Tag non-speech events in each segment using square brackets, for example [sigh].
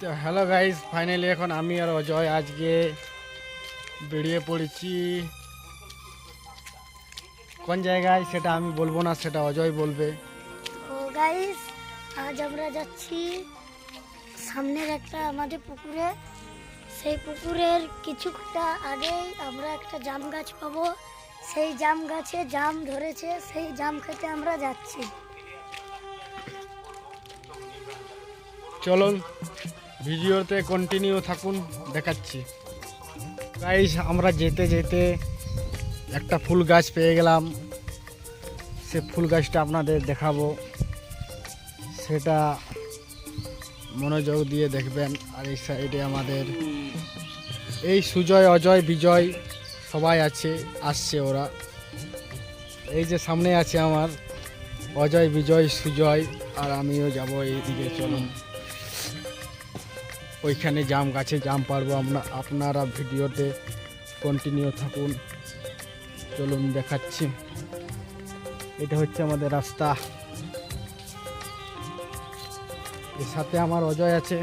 তো hello guys finally এখন আমি আর অজয় আজকে বেরিয়ে পড়েছি। কোন জায়গায় সেটা আমি বলব না সেটা অজয় বলবে। তো আজ আমরা যাচ্ছি সামনের একটা আমাদের পুকুরে। সেই পুকুরের কিছুটা আগেই আমরা একটা জাম গাছ পাবো। সেই জাম গাছে জাম ধরেছে সেই জাম খেতে আমরা যাচ্ছি। চলুন। ভিডিওতে কন্টিনিউ থাকুন, দেখাচ্ছি। গাইস আমরা যেতে যেতে একটা ফুল গাছ পেয়ে গেলাম। সে ফুল গাছটা আপনাদের দেখাবো। সেটা মনোযোগ দিয়ে দেখবেন। আর এই সাইডে আমাদের এই সুজয়, অজয়, বিজয় সবাই আছে, আসছে ওরা। এই যে সামনে আছে আমার অজয়, বিজয়, সুজয়, আর আমিও যাব এইদিকে, চলুন। ওইখানে জাম গাছে জাম পারব আমরা। আপনারা ভিডিওতে কন্টিনিউ থাকুন। চলুন দেখাচ্ছি। এটা হচ্ছে আমাদের রাস্তা। এর সাথে আমার অজয় আছে।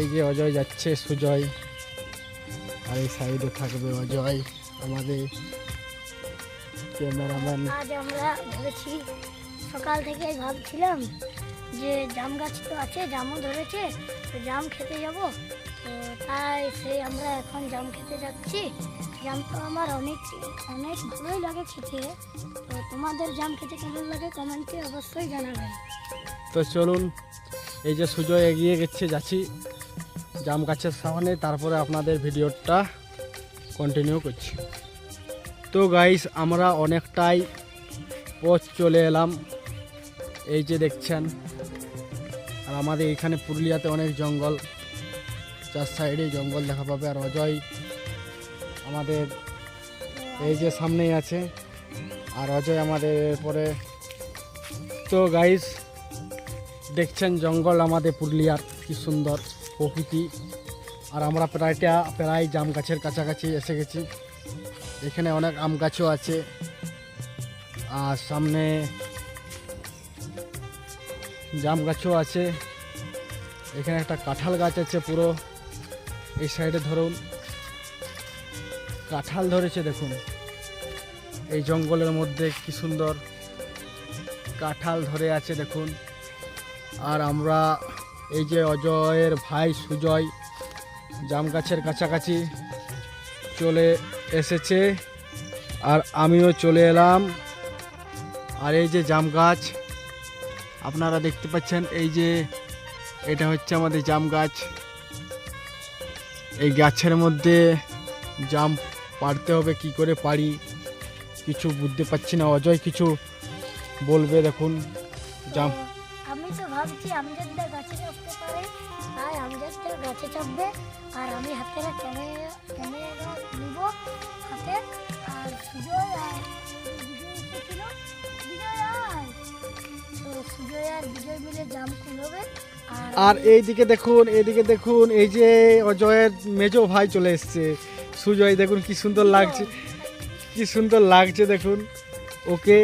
এই যে অজয় যাচ্ছে, সুজয়। আর এই সাইডে থাকবে অজয়, আমাদের ক্যামেরাম্যান আজ আমরা সকাল থেকে ভাবছিলাম যে জাম গাছ তো আছে, জামও ধরেছে, তো জাম খেতে যাব। তো তাই সেই আমরা এখন জাম খেতে যাচ্ছি। জাম তো আমার অনেক অনেক ভালোই লাগে খেতে। তো তোমাদের জাম খেতে কেমন লাগে কমেন্টে অবশ্যই জানাবেন তো চলুন, এই যে সুজয় এগিয়ে গেছে, যাচ্ছি জাম গাছের সামনে। তারপরে আপনাদের ভিডিওটা কন্টিনিউ করছি। তো গাইস আমরা অনেকটাই পথ চলে এলাম। এই যে দেখছেন, আর আমাদের এখানে পুরুলিয়াতে অনেক জঙ্গল, চার সাইডে জঙ্গল দেখা পাবে। আর অজয় আমাদের এই যে সামনেই আছে, আর অজয় আমাদের পরে। তো গাইস দেখছেন জঙ্গল আমাদের পুরুলিয়ার, কি সুন্দর প্রকৃতি। আর আমরা প্রায়টা, প্রায় জাম গাছের কাছাকাছি এসে গেছি। এখানে অনেক আম গাছও আছে। আর সামনে জাম গাছও আছে। এখানে একটা কাঁঠাল গাছ আছে পুরো। এই সাইডে ধরুন। কাঁঠাল ধরেছে দেখুন। এই জঙ্গলের মধ্যে কি সুন্দর কাঁঠাল ধরে আছে দেখুন। আর আমরা এই যে অজয়ের ভাই সুজয় জাম গাছের কাছাকাছি চলে এসেছে। আর আমিও চলে এলাম। আর এই যে জাম গাছ আপনারা দেখতে পাচ্ছেন এই যে এটা হচ্ছে আমাদের জাম গাছ। এই গাছের মধ্যে জাম পাড়তে হবে, কি করে পারি কিছু বুঝতে পারছি না, অজয় কিছু বলবে দেখুন। জাম আমি তো ভাবছি গাছে চাপতে তাই গাছে চাপবে, আর আমি ক্যামেরা নিব হাতে, আর সুজয় আর বিজয় মিলে জাম খুলবে আর আর এইদিকে দেখুন এইদিকে দেখুন এই যে অজয়ের মেজো ভাই চলে এসছে। সুজয় দেখুন কি সুন্দর লাগছে। কি সুন্দর লাগছে দেখুন। ওকে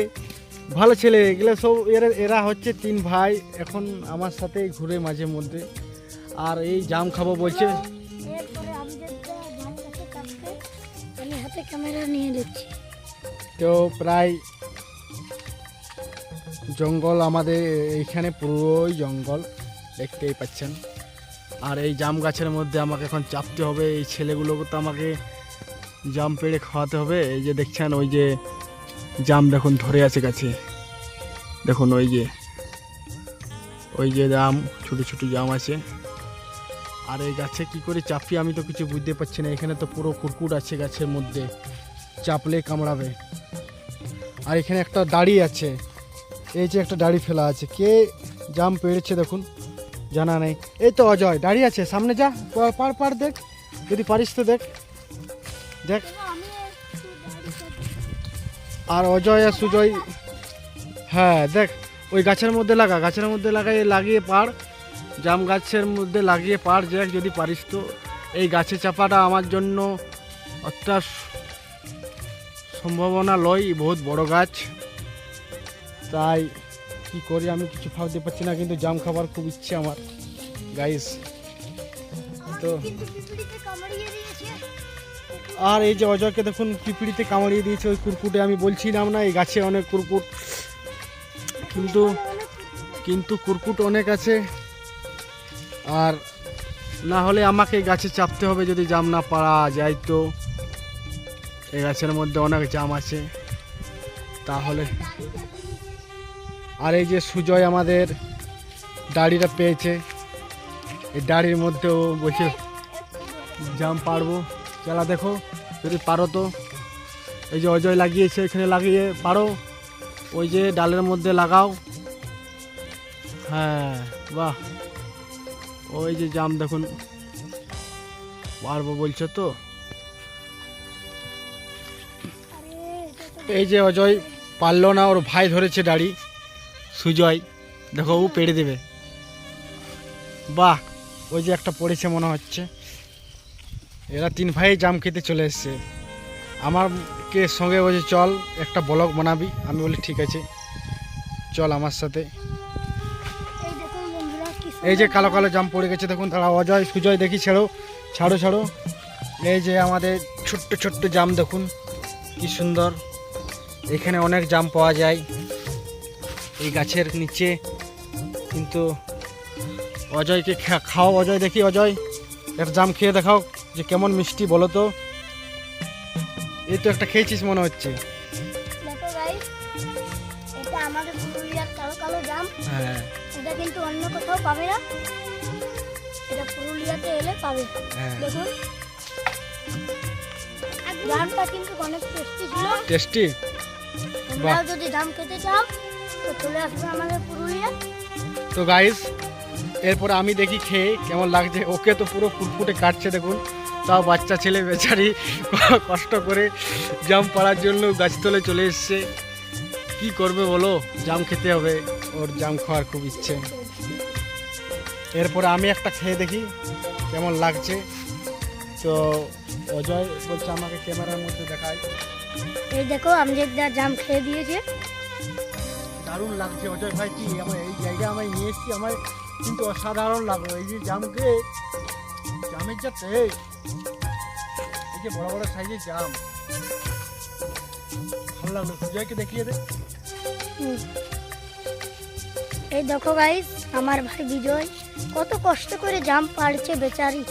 ভালো ছেলে এগুলো সব এরা এরা হচ্ছে তিন ভাই এখন আমার সাথে ঘুরে মাঝে মধ্যে। আর এই জাম খাব বলছে। তো আমজাদটা জঙ্গল আমাদের এইখানে পুরোই জঙ্গল, দেখতেই পাচ্ছেন। আর এই জাম গাছের মধ্যে আমাকে এখন চাপতে হবে, এই ছেলেগুলোকে তো আমাকে জাম পেড়ে খাওয়াতে হবে। এই যে দেখছেন, ওই যে জাম দেখুন, ধরে আছে গাছে। দেখুন, ওই যে ওই যে জাম, ছোটো ছোটো জাম আছে। আর এই গাছে কি করে চাপি আমি তো কিছু বুঝতে পারছি না, এখানে তো পুরো কুরকুট আছে গাছের মধ্যে, চাপলে কামড়াবে। আর এখানে একটা দাড়ি আছে এই যে একটা দাড়ি ফেলা আছে, কে জাম পেড়েছে দেখুন, জানা নেই। এই তো অজয়, দাঁড়িয়ে আছে, সামনে যা পার পার দেখ, যদি পারিস তো দেখ। দেখ। আর অজয় আর সুজয় হ্যাঁ দেখ, ওই গাছের মধ্যে লাগা, গাছের মধ্যে লাগাই, লাগিয়ে পার জাম গাছের মধ্যে লাগিয়ে পার দেখ, যদি পারিস তো। এই গাছে চাপাটা আমার জন্য একটা সম্ভাবনা লয়, বহুত বড় গাছ। তাই কি করি আমি কিছু ভাবতে পারছি না, কিন্তু জাম খাবার খুব ইচ্ছে আমার। গাইস তো আর এই যে অজয়কে দেখুন, পিঁপড়িতে কামড়িয়ে দিয়েছে, ওই কুরকুটে। আমি বলছিলাম না, এই গাছে অনেক কুরকুট। কিন্তু কিন্তু কুরকুট অনেক আছে। আর না হলে আমাকে গাছে চাপতে হবে যদি জাম না পারা যায় তো। এই গাছের মধ্যে অনেক জাম আছে। তাহলে আর এই যে সুজয় আমাদের দাড়িটা পেয়েছে, এই দাড়ির মধ্যেও বসে জাম পারব। চালা দেখো, যদি পারো তো, এই যে অজয় লাগিয়েছে, এখানে লাগিয়ে পারো। ওই যে ডালের মধ্যে লাগাও। হ্যাঁ বাহ। ওই যে জাম দেখুন। পারব বলছো তো। এই যে অজয়, পারল না, ওর ভাই ধরেছে দাড়ি। সুজয় দেখো ও পেড়ে দেবে। বাহ ওই যে একটা পড়েছে মনে হচ্ছে। এরা তিন ভাই জাম খেতে চলে এসছে। আমারকে সঙ্গে বলছে চল একটা ব্লগ বানাবি। আমি বলি ঠিক আছে চল আমার সাথে। এই যে কালো কালো জাম পড়ে গেছে দেখুন তারা অজয় সুজয় দেখি ছেড়ো ছাড়ো ছাড়ো। এই যে আমাদের ছোট্ট ছোট্ট জাম দেখুন কি সুন্দর। এখানে অনেক জাম পাওয়া যায়। এই গাছের নিচে। কিন্তু অজয়কে খাও অজয় দেখি অজয়। একটা জাম খেয়ে দেখাও যে কেমন মিষ্টি বলো তো। এই তো একটা খেয়েছিস মনে হচ্ছে। দেখো গাইস এটা আমাদের পুরুলিয়ার কালো কালো জাম। হ্যাঁ। এটা কিন্তু অন্য কোথাও পাবে না। এটা পুরুলিয়াতে এলে পাবে। হ্যাঁ। দেখুন। জামটা কিন্তু অনেক টেস্টি ছিল। টেস্টি তোমরাও যদি জাম খেতে চাও তো চলে আসবে আমাদের পুরুলিয়া। তো গাইস এরপরে আমি দেখি খেয়ে কেমন লাগছে। ওকে তো পুরো ফুটফুটে কাটছে দেখুন। তাও বাচ্চা ছেলে বেচারি [laughs] কষ্ট করে জাম পাড়ার জন্য গাছতলে চলে এসছে। কি করবে বলো? জাম খেতে হবে। ওর জাম খাওয়ার খুব ইচ্ছে। এরপরে আমি একটা খেয়ে দেখি কেমন লাগছে। তো অজয় বলছে আমাকে ক্যামেরার মধ্যে দেখায়। এই দেখো আমজেদা জাম খেয়ে দিয়েছে। দারুণ লাগছে অজয় ভাই কি আমার এই জায়গায় আমি নিয়ে এসেছি আমার কিন্তু অসাধারণ লাগল। এই যে জামকে জামের যা টেস্ট এই যে বড় বড় সাইজের জাম। ভালো লাগল সুজয়কে দেখিয়ে দে। এই দেখো গাইস আমার ভাই বিজয় কত কষ্ট করে জাম পাড়ছে বেচারি।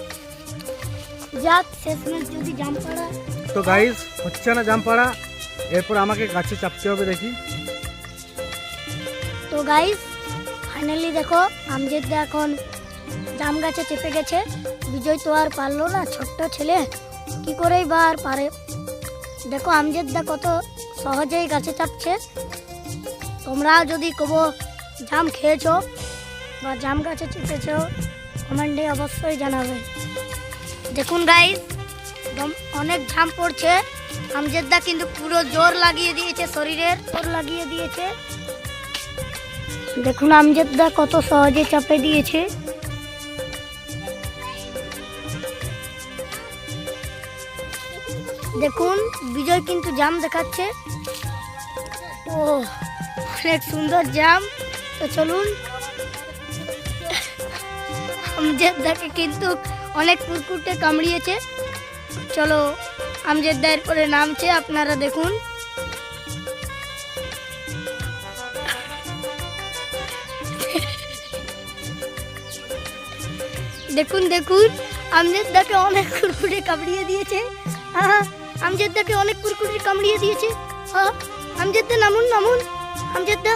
যাক শেষমেশ যদি জাম পাড়া তো গাইস হচ্ছে না জাম পাড়া। এরপর আমাকে গাছে চাপতে হবে দেখি। তো গাইস ফাইনালি দেখো, আমজেদা এখন জাম গাছে চেপে গেছে। বিজয় তো আর পারল না, ছোট্ট ছেলে। কি করেই বা আর পারে? দেখো, আমজেদা কত সহজেই গাছে চাপছে। তোমরা যদি কবো জাম খেয়েছো বা জাম গাছে চেপেছো, কমেন্টে অবশ্যই জানাবে। দেখুন গাইস অনেক জাম পড়ছে। আমজেদা কিন্তু পুরো জোর লাগিয়ে দিয়েছে, শরীরের জোর লাগিয়ে দিয়েছে। দেখুন আমজেদদা কত সহজে চাপে দিয়েছে। দেখুন, বিজয় কিন্তু জাম দেখাচ্ছে। ও অনেক সুন্দর জাম। তো চলুন, আমজেদদাকে কিন্তু অনেক কুরকুটে কামড়িয়েছে। চলো, আমজেদদা এরপরে নামছে, আপনারা দেখুন। দেখুন দেখুন আমজেদদাকে অনেক কুরকুরে কামড়িয়ে দিয়েছে। হ্যাঁ আমজেদদাকে অনেক কুরকুরে কামড়িয়ে দিয়েছে। হ্যাঁ আমজেদদা নামুন নামুন। আমজেদদা।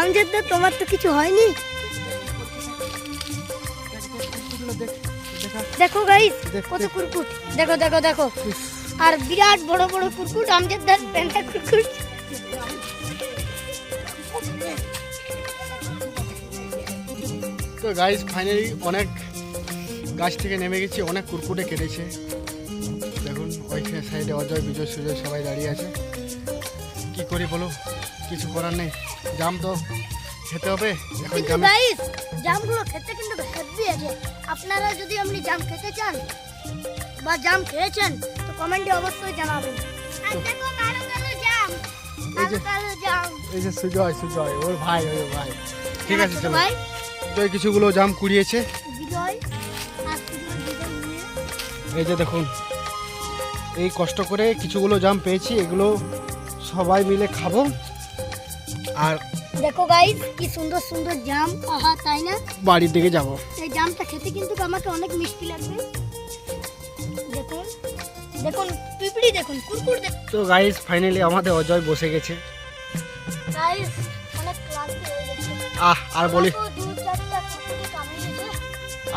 আমজেদদা তোমার তো কিছু হয়নি। দেখো গাইস কত কুরকুট দেখো দেখো দেখো। আর বিরাট বড় বড় কুরকুট আমজেদদার প্যান্টা কুরকুট তো গাইস ফাইনালি অনেক গাছ থেকে নেমে গেছি অনেক কুরকুটে কেটেছে। দেখুন ওইখানে সাইডে অজয় বিজয় সুজয় সবাই দাঁড়িয়ে আছে। কি করি বলো? কিছু করার নেই। জাম তো খেতে হবে এখন গাইস জামগুলো খেতে কিন্তু হেভি আছে। আপনারা যদি আপনি জাম খেতে চান বা জাম খেয়েছেন তো কমেন্টে অবশ্যই জানাবেন। আর দেখো কালো কালো জাম। এই যে কালো জাম। এই যে সুজয় সুজয় ওর ভাই ওর ভাই। ঠিক আছে চলো। ভাই? সুজয় কিছুগুলো জাম কুড়িয়েছে। বিজয় বিজয় এই যে দেখুন এই কষ্ট করে কিছুগুলো জাম পেয়েছি এগুলো সবাই মিলে খাব। আর দেখো গাইস কি সুন্দর সুন্দর জাম। আহা তাই না? বাড়ির দিকে যাব। এই জামটা খেতে কিন্তু আমাকে অনেক মিষ্টি লাগবে। দেখুন দেখুন পিপড়ি দেখুন কুরকুর দেখুন। তো গাইস ফাইনালি আমাদের অজয় বসে গেছে। গাইস অনেক ক্লান্তি হয়ে গেছে। আহ আর বলি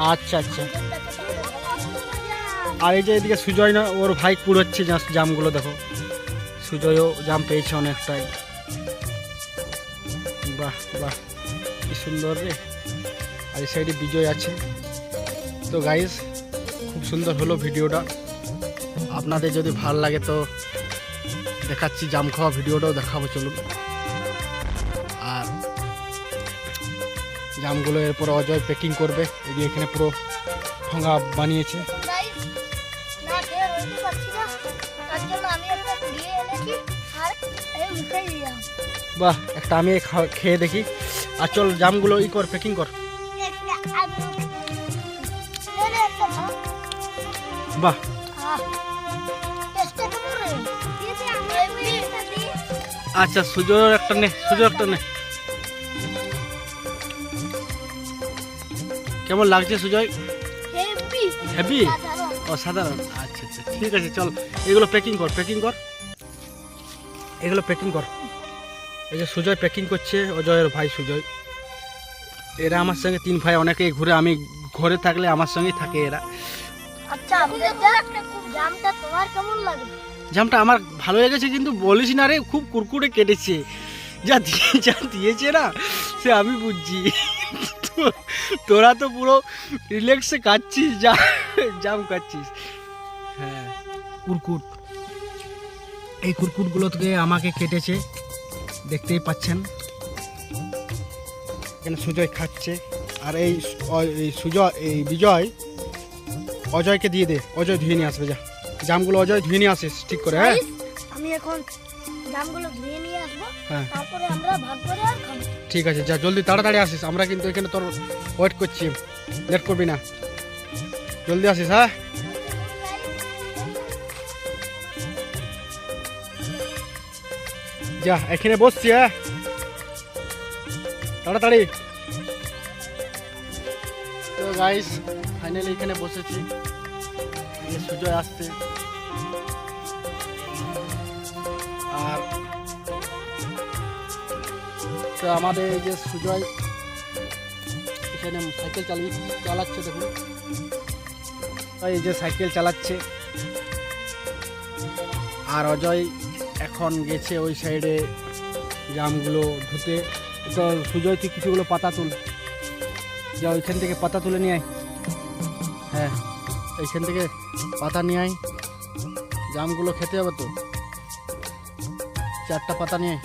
আচ্ছা আচ্ছা। আর এই যে এদিকে সুজয় না, ওর ভাই কুড়োচ্ছে জাম- জামগুলো, দেখো। সুজয়ও জাম পেয়েছে অনেকটাই। বাহ বাহ, কি সুন্দর রে। আর এই সাইডে বিজয় আছে। তো গাইস খুব সুন্দর হলো ভিডিওটা। আপনাদের যদি ভালো লাগে তো দেখাচ্ছি, জাম খাওয়া ভিডিওটাও দেখাবো, চলুন। জামগুলো এরপর অজয় প্যাকিং করবে। যে এখানে পুরো ঠোঙা বানিয়েছে। বাহ, একটা আমি খেয়ে দেখি। আর চল জামগুলো ই কর প্যাকিং কর। বাহ। আচ্ছা সুজয়ের একটা নে সুজয় একটা নে। কেমন লাগছে সুজয়? হেভি হেভি সাধারণ অসাধারণ। আচ্ছা আচ্ছা ঠিক আছে চল। এগুলো প্যাকিং কর প্যাকিং কর। এগুলো প্যাকিং কর। এই যে সুজয় প্যাকিং করছে অজয়ের ভাই সুজয়। এরা আমার সঙ্গে তিন ভাই অনেকেই ঘুরে আমি ঘরে থাকলে আমার সঙ্গেই থাকে এরা। আচ্ছা জামটা তোমার কেমন লাগে? জামটা আমার ভালো লেগেছে কিন্তু বলিস না রে খুব কুরকুরে কেটেছে। যা দিয়ে যা দিয়েছে না সে আমি বুঝছি। তোরা তো পুরো রিল্যাক্সে কাটছিস যা জাম কাটছিস হ্যাঁ কুরকুট এই কুরকুটগুলো থেকে আমাকে কেটেছে দেখতেই পাচ্ছেন। এখানে সুজয় খাচ্ছে। আর এই সুজয় এই বিজয় অজয়কে দিয়ে দে। অজয় ধুয়ে নিয়ে আসবে যা। জামগুলো অজয় ধুয়ে নিয়ে আসিস ঠিক করে হ্যাঁ? আমি এখন জামগুলো ধুয়ে নিয়ে আসব। হ্যাঁ। তারপরে আমরা ভাগ করে আর খাব। ঠিক আছে যা জলদি তাড়াতাড়ি আসিস। আমরা কিন্তু এখানে তোর ওয়েট করছি। লেট করবি না। জলদি আসিস হ্যাঁ? যা এখানে বসছি হ্যাঁ? তাড়াতাড়ি। তো গাইস ফাইনালি এখানে বসেছি। সুজয় আসছে। আর তো আমাদের এই যে সুজয় এখানে সাইকেল চালিয়ে চালাচ্ছে দেখুন। এই যে সাইকেল চালাচ্ছে। আর অজয় এখন গেছে ওই সাইডে জামগুলো ধুতে তো সুজয়, তুই কিছুগুলো পাতা তুল। যা ওইখান থেকে পাতা তুলে নিয়ে আয়। হ্যাঁ এইখান থেকে পাতা নিয়ে আয়। জামগুলো খেতে হবে তো? চারটা পাতা নিয়ে।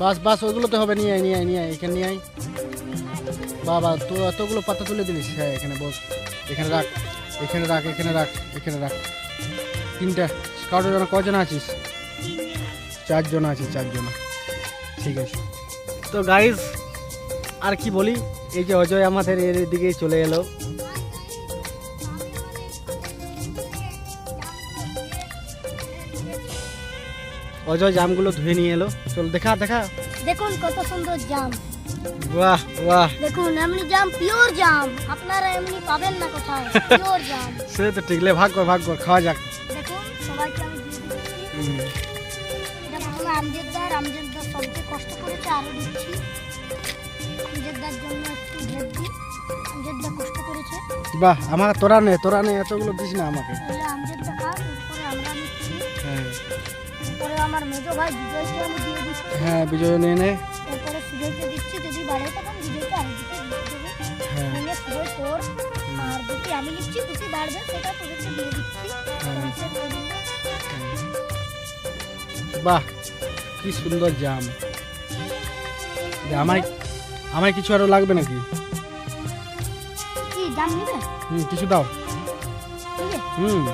বাস বাস ওইগুলো তো হবে, নিয়ে আয় নিয়ে আয় নিয়ে আয়, এখানে নিয়ে আয়। বাবা, তো এতগুলো পাতা তুলে দিলিস? হ্যাঁ এখানে বস, এখানে রাখ এখানে রাখ এখানে রাখ এখানে রাখ। তিনটা স্কাউটের জন্য কজন আছিস? চারজন আছে, চারজন। ঠিক আছে। তো গাইজ আর কি বলি? এই যে অজয় আমাদের এর দিকে চলে এলো। অজয় জামগুলো ধুয়ে নিয়ে এলো। চল দেখা দেখা। দেখুন কত সুন্দর জাম। বাহ বাহ। দেখুন এমনি জাম পিওর জাম। আপনারা এমনি পাবেন না কোথাও পিওর জাম। [laughs] সে তো ঠিকলে ভাগ কর ভাগ কর খাওয়া যাক। দেখুন সবাইকে আমি দিয়ে দিচ্ছি। এটা প্রথমে আমজেদদার আমজেদদার সবচেয়ে কষ্ট করেছে আরও দিচ্ছি। জন্য একটু ঢেপ দিই। আমজেদদা কষ্ট করেছে। বাহ আমার তোরা নে তোরা নে এতগুলো দিস না আমাকে। তাহলে আমজেদদা খাক এরপরে আমরা নিচ্ছি হ্যাঁ। এরপরে আমার মেজো ভাই বিজয়কে আমি দিয়ে দিচ্ছি। হ্যাঁ বিজয় নিয়ে নে। এরপরে সুজয়কে দিচ্ছি যদি বাড়ে তখন বিজয়কে আরেক দিকে দিয়ে হ্যাঁ। সুজয় তোর আর দুটি আমি নিচ্ছি দুটি বাড়বে সেটা তোদেরকে দিয়ে দিচ্ছি। হ্যাঁ। বাহ কি সুন্দর জাম। আমার আমায় কিছু আরও লাগবে নাকি? হুম কিছু দাও। হুম।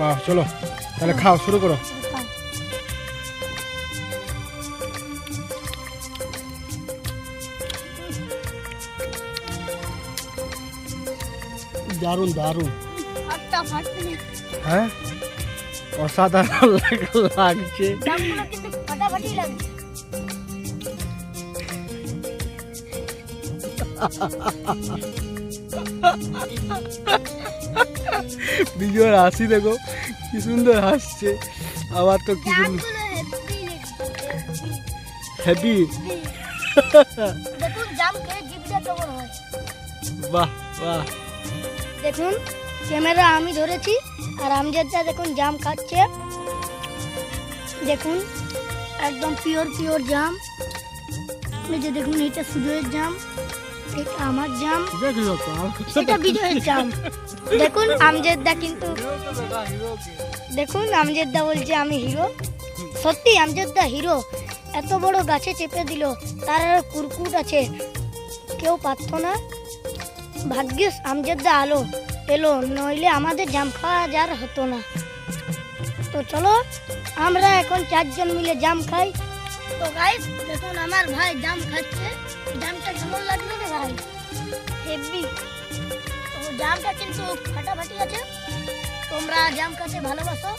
বাহ, চলো। তাহলে খাও শুরু করো। দারুণ দারুণ। হ্যাঁ? অসাধারণ লাগ- লাগছে। বিজয়ের হাসি দেখো কি সুন্দর হাসছে। আবার তো কি সুন্দর হ্যাপি হয়। বাহ বাহ। দেখুন ক্যামেরা আমি ধরেছি আর আমজাদা দেখুন জাম খাচ্ছে। দেখুন একদম পিওর পিওর জাম। এই যে দেখুন এটা সুজয়ের জাম। এটা আমার জাম। এটা বিজয়ের জাম। দেখুন আমজেদদা কিন্তু দেখুন আমজেদদা বলছে আমি হিরো। সত্যি আমজেদদা হিরো। এত বড় গাছে চেপে দিল। তার আরও কুরকুট আছে। কেউ পারত না। ভাগ্যিস আমজেদদা আলো এলো। নইলে আমাদের জাম খাওয়া যার হতো না। তো চলো আমরা এখন চারজন মিলে জাম খাই। তো গাইস দেখুন আমার ভাই জাম খাচ্ছে। জামটা কেমন লাগল রে ভাই। হেভি তো জামটা কিন্তু ফাটাফাটি আছে। তোমরা জাম খেতে ভালোবাসো।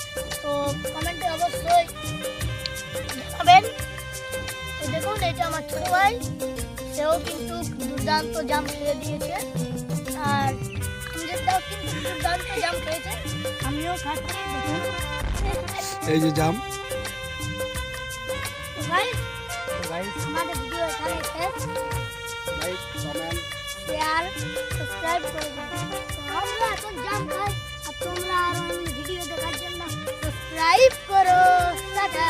তো কমেন্টে অবশ্যই জানাবেন। তো দেখুন এটা আমার ছোট ভাই সেও কিন্তু দুর্দান্ত জাম খেয়ে দিয়েছে। আর নিজেরটাও কিন্তু দুর্দান্ত জাম খেয়েছে। আমিও খাচ্ছি এই যে জাম। guys, আমাদের ভিডিও এখানে শেষ। লাইক কমেন্ট শেয়ার সাবস্ক্রাইব করে দিন তো আমরা এখন জাম খাই আর তোমরা আরও ভিডিও দেখার জন্য সাবস্ক্রাইব করো টাটা